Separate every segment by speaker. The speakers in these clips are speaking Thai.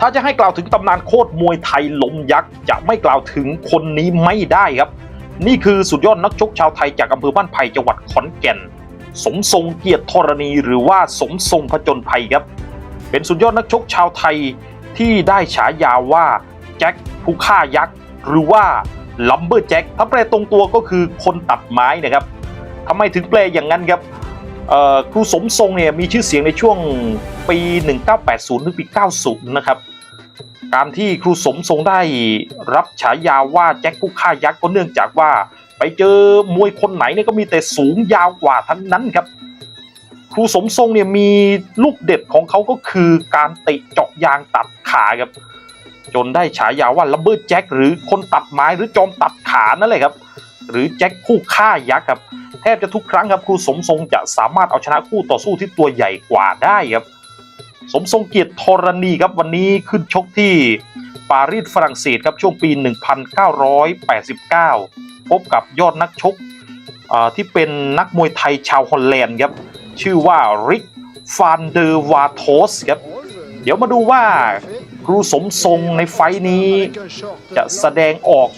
Speaker 1: ถ้าจะให้กล่าวถึงตำนานโคตรมวยไทยลมยักษ์จะไม่กล่าวถึงคนนี้ไม่ได้ครับ นี่คือสุดยอดนักชกชาวไทยจากอำเภอบ้านไผ่จังหวัดขอนแก่น สมทรงเกียรติธรณีหรือว่าสมทรงผจญภัยครับ เป็นสุดยอดนักชกชาวไทยที่ได้ฉายาว่าแจ็คผู้ฆ่ายักษ์หรือว่าลัมเบอร์แจ็คถ้าแปลตรงตัวก็คือคนตัดไม้นะครับทำไมถึงแปลอย่างนั้นครับ ครูสมทรงเนี่ยมีชื่อเสียงในช่วงปี 1980 ถึงปี 90 นะครับ การที่ครูสมทรงได้รับฉายาว่าแจ็คผู้ฆ่ายักษ์ก็เนื่องจากว่า ไปเจอมวยคนไหนเนี่ยก็มีแต่สูงยาวกว่าทั้งนั้นครับ ครูสมทรงเนี่ยมีลูกเด็ดของเขาก็คือการเตะเจาะยางตัดขาครับ จนได้ฉายาว่าลัมเบอร์แจ็คหรือคนตัดไม้หรือจอมตัดขานั่นแหละครับ หรือแจ็คผู้ฆ่ายักษ์ครับแทบจะทุกครั้งครับครูสมทรงจะสามารถเอาชนะคู่ต่อสู้ที่ตัวใหญ่กว่าได้ครับสมทรงเกียรติธรณีครับวันนี้ขึ้นชกที่ปารีสฝรั่งเศสครับช่วงปี 1989 พบกับยอดนักชกที่เป็นนักมวยไทยชาวฮอลแลนด์ครับชื่อว่าริกฟานเดอร์วาโทสครับเดี๋ยวมาดูว่าครูสมทรงในไฟนี้จะแสดงออก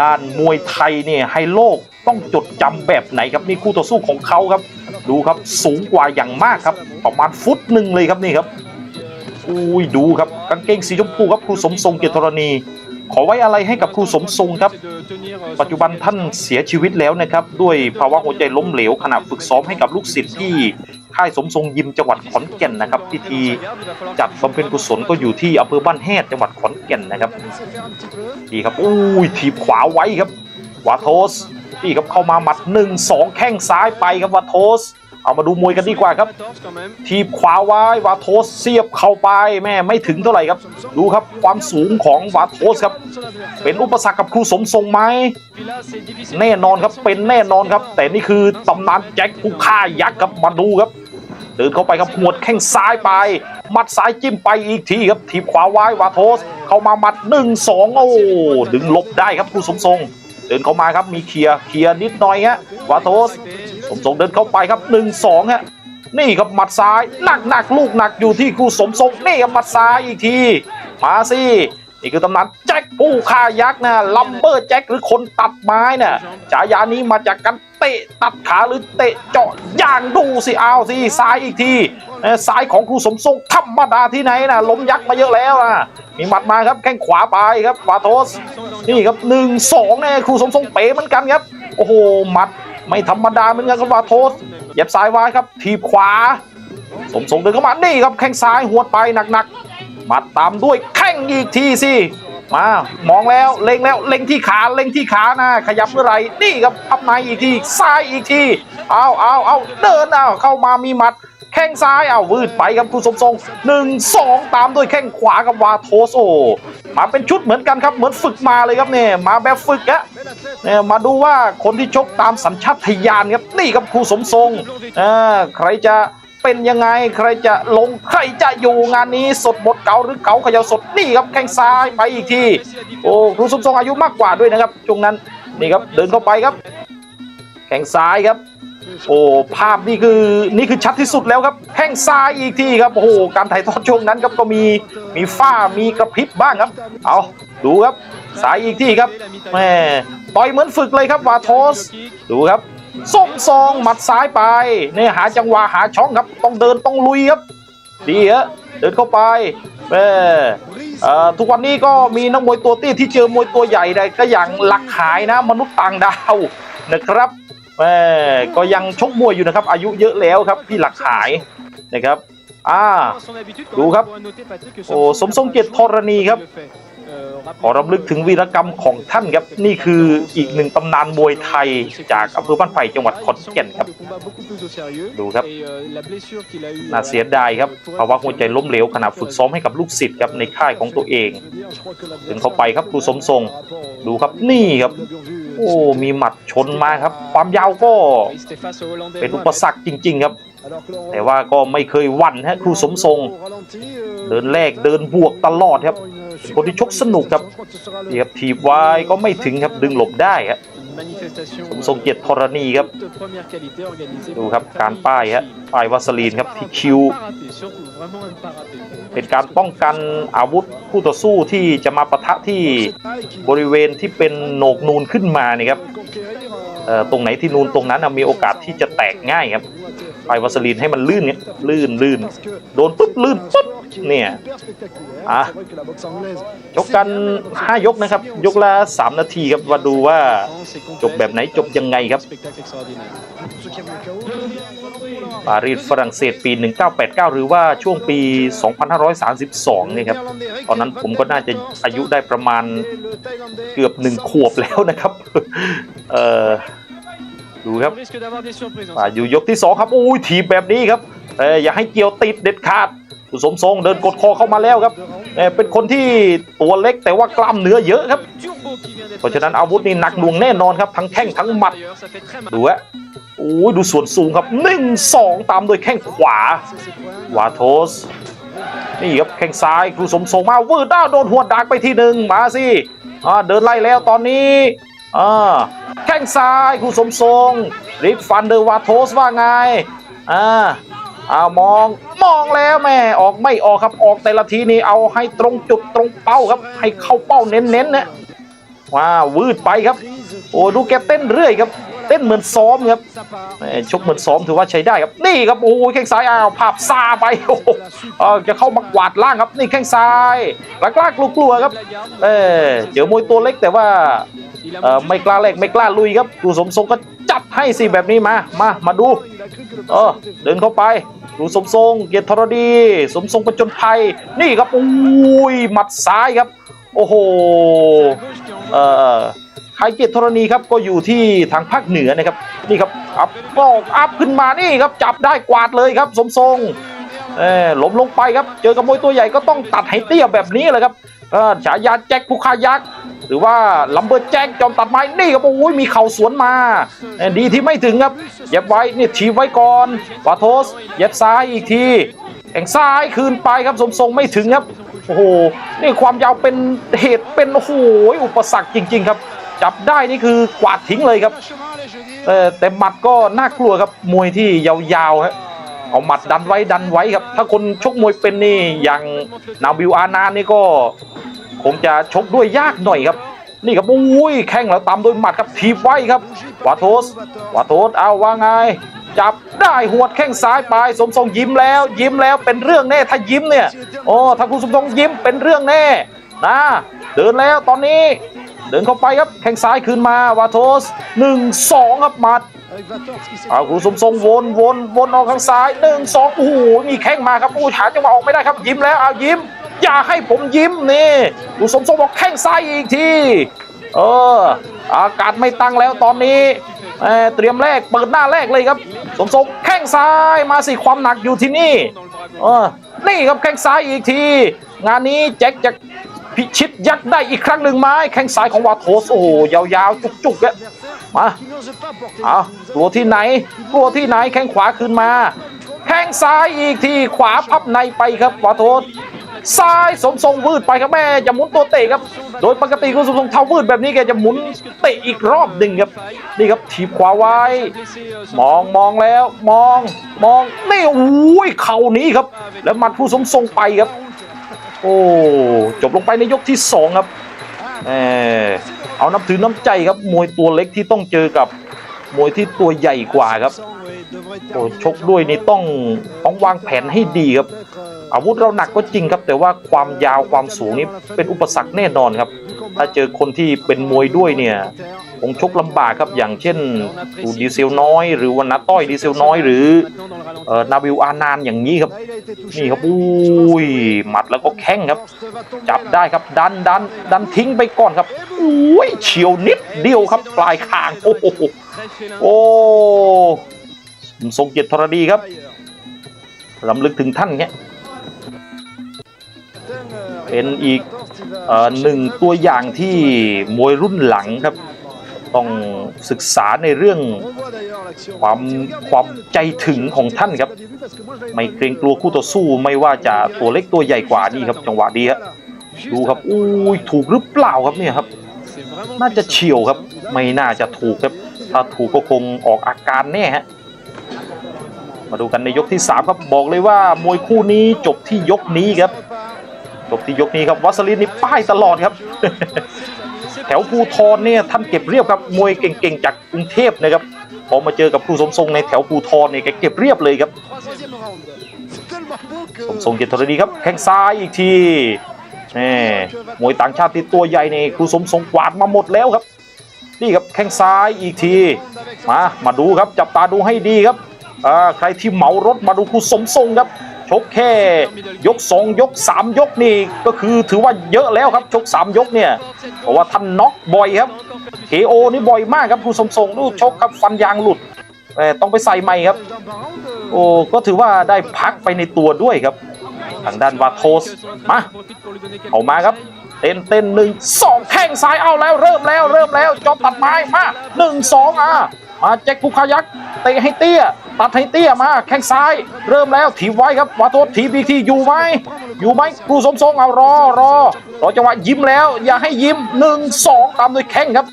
Speaker 1: ด้านมวยไทยเนี่ยให้โลกต้องจดจำแบบไหนครับนี่คู่ต่อสู้ของเขาครับ ดูครับสูงกว่าอย่างมากครับ ประมาณฟุตหนึ่งเลยครับนี่ครับอุ้ยดูครับกางเกงสีชมพูครับครูสมทรงเกียรติธรณี ขอไว้อะไรให้กับครูสมทรงครับ ปัจจุบันท่านเสียชีวิตแล้วนะครับ ด้วยภาวะหัวใจล้มเหลวขณะฝึกซ้อมให้กับลูกศิษย์ที่ ค่ายสมทรงยิมจังหวัดขอนแก่นนะครับพิธีจัดบำเพ็ญกุศลก็อยู่ที่อำเภอบ้านแฮดจังหวัดขอนแก่นนะครับดีครับอุ้ยถีบขวาไว้ครับวาโทสนี่ครับเข้ามาหมัดหนึ่งสองแข้งซ้ายไปครับวาโทสเอามาดูมวยกันดีกว่าครับ ทีบขวาไว้วาโทสเสียบเข้าไปแม่ไม่ถึงเท่าไหร่ครับ ดูครับความสูงของวาโทสครับ เป็นอุปสรรคกับครูสมทรงไหมแน่นอนครับเป็นแน่นอนครับ แต่นี่คือตำนานแจ็คผู้ฆ่ายักษ์ครับมาดูครับ เดินเข้าไปครับหวดแข้งซ้ายไปหมัดซ้ายจิ้มไปอีกทีครับทีบขวาไว้วาโทส เข้ามาหมัดหนึ่งสองโอ้ดึงลบได้ครับครูสมทรงเดินเข้ามาครับมีเคลียร์เคลียร์นิดหน่อยฮะวาโทสสมทรงเดินเข้าไปครับหนึ่งสองฮะนี่ครับหมัดซ้ายหนักหนักลูกหนักอยู่ที่ครูสมทรงนี่ครับหมัดซ้ายอีกทีมาสิ นี่คือตำนานแจ็คผู้ฆ่ายักษ์นะลัมเบอร์แจ็คหรือคนตัดไม้น่ะฉายานี้มาจากการเตะตัดขาหรือเตะเจาะย่างดูสิเอาสิซ้ายอีกทีเอ่อซ้ายของครูสมทรงธรรมดาที่ไหนนะล้มยักษ์มาเยอะแล้วอะมีหมัดมาครับแข้งขวาไปครับวาโทสนี่ครับหนึ่งสองเนี่ยครูสมทรงเป๋เหมือนกันครับโอ้โหหมัดไม่ธรรมดาเหมือนกันครับวาโทสเย็บซ้ายไว้ครับ ทีบขวา สมทรงเดินเข้ามานี่ครับแข้งซ้ายหวดไปหนักๆ มัดตามด้วยแข้งอีกทีสิมามองแล้วเล็งแล้วเล็งที่ขาเล็งที่ขานะขยับเมื่อไหรนี่ครับพับในอีกทีซ้ายอีกทีเอาเอาเอาเดินเอาเข้ามามีหมัดแข้งซ้ายเอาวืดไปครับคุณสมทรงหนึ่งสองตามด้วยแข้งขวากับวาโทโซมาเป็นชุดเหมือนกันครับเหมือนฝึกมาเลยครับเนี่ยมาแบบฝึกอะเนี่ยมาดูว่าคนที่ชกตามสัญชาตญาณครับนี่ครับครูสมทรงเออใครจะ เป็นยังไงใครจะลงใครจะอยู่งานนี้สดบทเก่าหรือเก่าขยาสดนี่ครับแข้งซ้ายไปอีกทีโอ้ครูสมทรงอายุมากกว่าด้วยนะครับช่วงนั้นนี่ครับเดินเข้าไปครับ แข้งซ้ายครับ โอ้ภาพนี่คือนี่คือชัดที่สุดแล้วครับแข้งซ้ายอีกทีครับโอ้โหการถ่ายทอดช่วงนั้นครับก็มีมีฝ้ามีกระพริบบ้างครับ เอาดูครับซ้ายอีกทีครับแม่ต่อยเหมือนฝึกเลยครับวาโทสดูครับ ส้มซองหมัดซ้ายไปเนี่ยหาจังหวะหาช่องครับ ต้องเดินต้องลุยครับ ดีฮะเดินเข้าไปเออทุกวันนี้ก็มีนักมวยตัวเตี้ยที่เจอมวยตัวใหญ่ได้ก็อย่างหลักขายนะมนุษย์ต่างดาวนะครับแม่ก็ยังชกมวยอยู่นะครับ อายุเยอะแล้วครับพี่หลักขายนะครับ อ่า ดูครับ โอ้สมทรงเกียรติธรณีครับ ขอรำลึกถึงวีรกรรมของท่านครับ นี่คืออีกหนึ่งตำนานมวยไทยจากอำเภอบ้านไผ่จังหวัดขอนแก่นครับ ดูครับน่าเสียดายครับภาวะหัวใจล้มเหลวขณะฝึกซ้อมให้กับลูกศิษย์ครับในค่ายของตัวเอง ถึงเข้าไปครับครูสมทรง ดูครับนี่ครับ โอ้ มีหมัดชนมาครับ ความยาวก็เป็นอุปสรรคจริง ๆ ครับ แต่ว่าก็ไม่เคยวันฮะครูสมทรง เดินแรกเดินบวกตลอดครับเป็นคนที่ชกสนุกครับเดียบถีบไว้ก็ไม่ถึงครับดึงหลบได้ครับผมทรงเกียรติธรณีครับ ดูครับการป้ายฮะป้ายวาสลีนครับที่คิว เป็นการป้องกันอาวุธคู่ต่อสู้ที่จะมาปะทะที่บริเวณที่เป็นโหนกนูนขึ้นมานี่ครับ ตรงไหนที่นูนตรงนั้นนะมีโอกาสที่จะแตกง่ายครับป้ายวาสลีนให้มันลื่นเนี่ยลื่นลื่นโดนปุ๊บลื่นปุ๊บเนี่ยอะยกกัน 5 ยกนะครับ ยกละ 3 นาทีครับมาดูว่าจบแบบไหนจบยังไงครับปารีสฝรั่งเศสปี 1989 หรือว่าช่วงปี 2532เนี่ยครับตอนนั้นผมก็น่าจะอายุได้ประมาณเกือบหนึ่งขวบแล้วนะครับ เออ ดูครับป่าอยู่ยกที่ 2 ครับอุ้ยถีบแบบนี้ครับเอออย่าให้เกี่ยวติดเด็ดขาดคุณสมทรงเดินกดคอเข้ามาแล้วครับเออเป็นคนที่ตัวเล็กแต่ว่ากล้ามเนื้อเยอะครับ เพราะฉะนั้นอาวุธนี่หนักหน่วงแน่นอนครับทั้งแข้งทั้งหมัดดูฮะโอ้ยดูส่วนสูงครับหนึ่งสองตามโดยแข้งขวาวาโทสนี่ครับแข้งซ้ายครูสมทรงมาวืดด้าวโดนหัวดักไปทีหนึ่งมาสิอ่าเดินไล่แล้วตอนนี้อ่าแข้ งซ้ายครูสมทรงริฟฟันเดอร์วาโทสว่าไงอ่าอ่ามองมองแล้วแม่ออกไม่ออกครับออกแต่ละทีนี่เอาให้ตรงจุดตรงเป้าครับ ให้เข้าเป้าเน้นๆนะว้าวืดไปครับ โอ้ดูแกเต้นเรื่อยครับ เต้นเหมือนซ้อมครับชกเหมือนซ้อมถือว่าใช้ได้ครับนี่ครับโอ้ยแข้งซ้ายอ้าวภาพซาไปโอ้โหเออจะเข้ามากวาดล่างครับนี่แข้งซ้ายกลากลัวๆครับเออเจอมวยตัวเล็กแต่ว่าเออไม่กล้าแลกไม่กล้าลุยครับดูสมทรงก็จัดให้สิแบบนี้มามามาดูเออเดินเข้าไปดูสมทรงเกียรติธรดี สมทรงประจนภัยนี่ครับอุ้ยหมัดซ้ายครับ โอ้โหเออ ไคเกียรติธรณีครับก็อยู่ที่ทางภาคเหนือนะครับนี่ครับอัพกอกอัพขึ้นมานี่ครับจับได้กวาดเลยครับสมทรงเออล้มลงไปครับ เจอกับมวยตัวใหญ่ก็ต้องตัดให้เตี้ยแบบนี้เลยครับฉายาแจ็คผู้คายักษ์หรือว่าลัมเบอร์แจ็คจอมตัดไม้นี่ครับโอ้ยมีเข่าสวนมา ดีที่ไม่ถึงครับเย็บไว้นี่ทีไว้ก่อนวาโทสเย็บซ้ายอีกทีแข่งซ้ายคืนไปครับสมทรงไม่ถึงครับโอ้โหนี่ความยาวเป็นเหตุเป็นโอ้โหอุปสรรคจริง ๆ ครับ จับได้นี่คือกวาดทิ้งเลยครับเออแต่หมัดก็น่ากลัวครับมวยที่ยาวๆฮะเอาหมัดดันไว้ดันไว้ครับ ถ้าคนชกมวยเป็นนี่อย่างนาวิวอานานี่ก็คงจะชกด้วยยากหน่อยครับ นี่ครับอุ้ยแข้งแล้วตามโดยหมัดครับทีบไว้ครับวาโทสวาโทสเอาว่าไง จับได้หัวดแข้งซ้ายไปสมทรงยิ้มแล้ว ยิ้มแล้วเป็นเรื่องแน่ถ้ายิ้มเนี่ยโอ้ถ้าคุณสมทรงยิ้มเป็นเรื่องแน่นะเดินแล้วตอนนี้ เดินเข้าไปครับแข้งซ้ายคืนมาวาโทสหนึ่งสองครับหมัดเอาคุณสมทรงวนวนวนออกข้างซ้ายหนึ่งสองโอ้โหมีแข้งมาครับโอ้หาจังหวะออกไม่ได้ครับยิ้มแล้วเอายิ้ม อย่าให้ผมยิ้มนี่คุณสมทรงบอกแข้งซ้ายอีกทีเออ อากาศไม่ตั้งแล้วตอนนี้เอ่อเตรียมแรกเปิดหน้าแรกเลยครับ สมทรงแข้งซ้ายมาสิความหนักอยู่ที่นี่เออนี่ครับแข้งซ้ายอีกที งานนี้แจ็คจะ พิชิตยักได้อีกครั้งหนึ่งไหมแข้งซ้ายของวาโทสโอ้โหยาวๆ จุกๆอะมาเอาตัวที่ไหนตัวที่ไหนแข้งขวาขึ้นมาแข้งซ้ายอีกทีขวาพับในไปครับวาโทสซ้ายสมทรงวืดไปครับแม่จะหมุนตัวเตะครับ โดยปกติคุณสมทรงเท้าวืดแบบนี้แกจะหมุนเตะอีกรอบหนึ่งครับ นี่ครับถีบขวาไว้ มองมองแล้วมองมองนี่โอ้ยเข่านี้ครับ แล้วหมัดผู้สมทรงไปครับ โอ้จบลงไปในยกที่สองครับเออเอานับถือน้ำใจครับมวยตัวเล็กที่ต้องเจอกับมวยที่ตัวใหญ่กว่าครับโอ้ชกด้วยนี่ต้องต้องวางแผนให้ดีครับ อาวุธเราหนักก็จริงครับ แต่ว่าความยาวความสูงนี่เป็นอุปสรรคแน่นอนครับ ถ้าเจอคนที่เป็นมวยด้วยเนี่ย คงชกลำบากครับอย่างเช่นตูดีเซลน้อย หรือวันนาต้อยดีเซลน้อย หรือเอ่อนาวิลอานานอย่างนี้ครับนี่ครับอุ้ยหมัดแล้วก็แข้งครับ จับได้ครับดันดันดันทิ้งไปก่อนครับอุ้ยเฉียวนิดเดียวครับปลายคางโอ้โหโอ้ทรงเกียรติธรดีครับรำลึกถึงท่านเนี้ยเป็นอีกอหนึ่งตัวอย่างที่มวยรุ่นหลังครับ ต้องศึกษาในเรื่องความความใจถึงของท่านครับ ไม่เกรงกลัวคู่ต่อสู้ไม่ว่าจะตัวเล็กตัวใหญ่กว่านี่ครับจังหวะดีฮะดูครับอุ้ยถูกหรือเปล่าครับเนี่ยครับ น่าจะเฉียวครับ ไม่น่าจะถูกครับ ถ้าถูกก็คงออกอาการแน่ฮะมาดูกันในยกที่ 3 ครับบอกเลยว่ามวยคู่นี้จบที่ยกนี้ครับจบที่ยกนี้ครับวัสลินนี่ป้ายตลอดครับ แถวภูทรเนี่ยท่านเก็บเรียบครับมวยเก่งๆจากกรุงเทพนะครับพอมาเจอกับครูสมทรงในแถวภูทรเนี่ยแกเก็บเรียบเลยครับสมทรงเกียรติธรณีครับแข้งซ้ายอีกทีนี่มวยต่างชาติที่ตัวใหญ่นี่ครูสมทรงกวาดมาหมดแล้วครับนี่ครับแข้งซ้ายอีกทีมามาดูครับจับตาดูให้ดีครับใครที่เหมารถมาดูครูสมทรงครับ ชกแค่ยกสองยกสามยกนี่ก็คือถือว่าเยอะแล้วครับชกสามยกเนี่ยเพราะว่าท่านน็อกบ่อยครับเคโอนี่บ่อยมากครับครูสมทรงดูชกครับฟันยางหลุดแต่ต้องไปใส่ใหม่ครับ โอ้ก็ถือว่าได้พักไปในตัวด้วยครับ ทางด้านวาโทสมาเอามาครับเต้นเต้นหนึ่งสองแข้งซ้ายเอาแล้วเริ่มแล้วเริ่มแล้วจอบตัดไม้มาหนึ่งสองอะ มาแจ็คกุคายักเตะให้เตี้ย ตัดให้เตี้ยมาแข้งซ้าย เริ่มแล้วถีบไว้ครับวาโทสถีบอีกทีอยู่ไหมอยู่ไหมครูสมทรงเอารอรอรอจังหวะยิ้มแล้ว อย่าให้ยิ้มหนึ่งสองตามด้วยแข้งครับ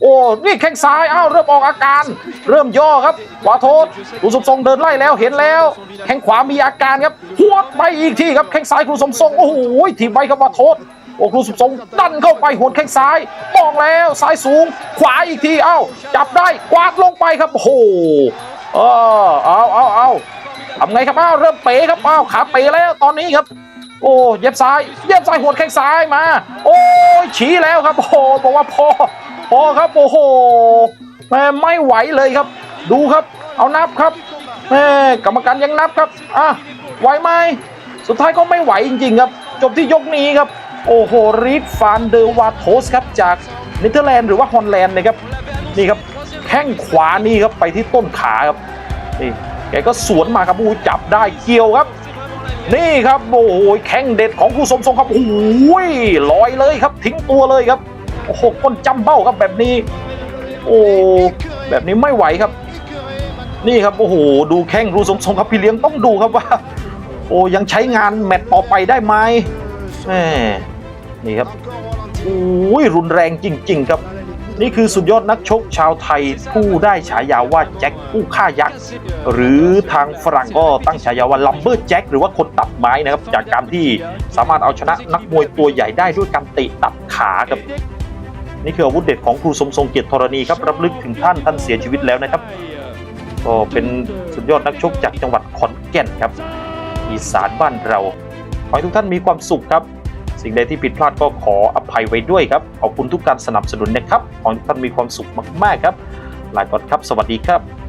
Speaker 1: โอ้นี่แข้งซ้ายอ้าวเริ่มออกอาการ เริ่มย่อครับขวาโทษครูสมทรงเดินไล่แล้วเห็นแล้ว แข้งขวามีอาการครับหวไปอีกทีครับแข้งซ้ายครูสมทรงโอ้โหถีบไว้ครับขวาโทษโอ้ครูสมทรงดันเข้าไปหวนแข้งซ้ายมองแล้วซ้ายสูง ขวาอีกทีเอ้าจับได้กวาดลงไปครับโอ้โหเออเอาเอาเอาทำไงครับอ้าวเริ่มเป๋ครับอ้าวขาเป๋แล้วตอนนี้ครับ โอ้เย็บซ้าย เย็บซ้ายหัวแข้งซ้ายมา โอ้ยชี้แล้วครับโอ้บอกว่าพอพอครับโอ้โหแม่ไม่ไหวเลยครับ ดูครับเอานับครับแม่กรรมการยังนับครับอะไหวไหมสุดท้ายก็ไม่ไหวจริงๆครับ จบที่ยกนี้ครับ โอ้โหริดฟานเดอร์วาโทสครับจากเนเธอร์แลนด์หรือว่าฮอลแลนด์นะครับนี่ครับแข้งขวานี่ครับไปที่ต้นขาครับนี่แกก็สวนมาครับอู้จับได้เกี่ยวครับ นี่ครับโอ้โหแข้งเด็ดของครูสมทรงครับโอ้โหลอยเลยครับ ทิ้งตัวเลยครับโอ้โหก้นจำเบ้าครับแบบนี้ โอ้แบบนี้ไม่ไหวครับ นี่ครับโอ้โหดูแข้งครูสมทรงครับพี่เลี้ยงต้องดูครับว่า โอ้ยังใช้งานแมตต์ต่อไปได้ไหมแหม นี่ครับโอ้ยรุนแรงจริง ๆ ครับ นี่คือสุดยอดนักชกชาวไทยผู้ได้ฉายาว่าแจ็คผู้ฆ่ายักษ์หรือทางฝรั่งก็ตั้งฉายาว่าลัมเบอร์แจ็คหรือว่าคนตัดไม้นะครับ จากการที่สามารถเอาชนะนักมวยตัวใหญ่ได้ด้วยการเตะตัดขาครับนี่คืออาวุธเด็ดของครูสมทรงเกียรติธรณีครับรับลึกถึงท่านท่านเสียชีวิตแล้วนะครับ ก็เป็นสุดยอดนักชกจากจังหวัดขอนแก่นครับ อีสานบ้านเรา ขอให้ทุกท่านมีความสุขครับ สิ่งใดที่ผิดพลาดก็ขออภัยไว้ด้วยครับ ขอบคุณทุกการสนับสนุนนะครับ ขอให้ท่านมีความสุขมากๆครับ ลาก่อนครับ สวัสดีครับ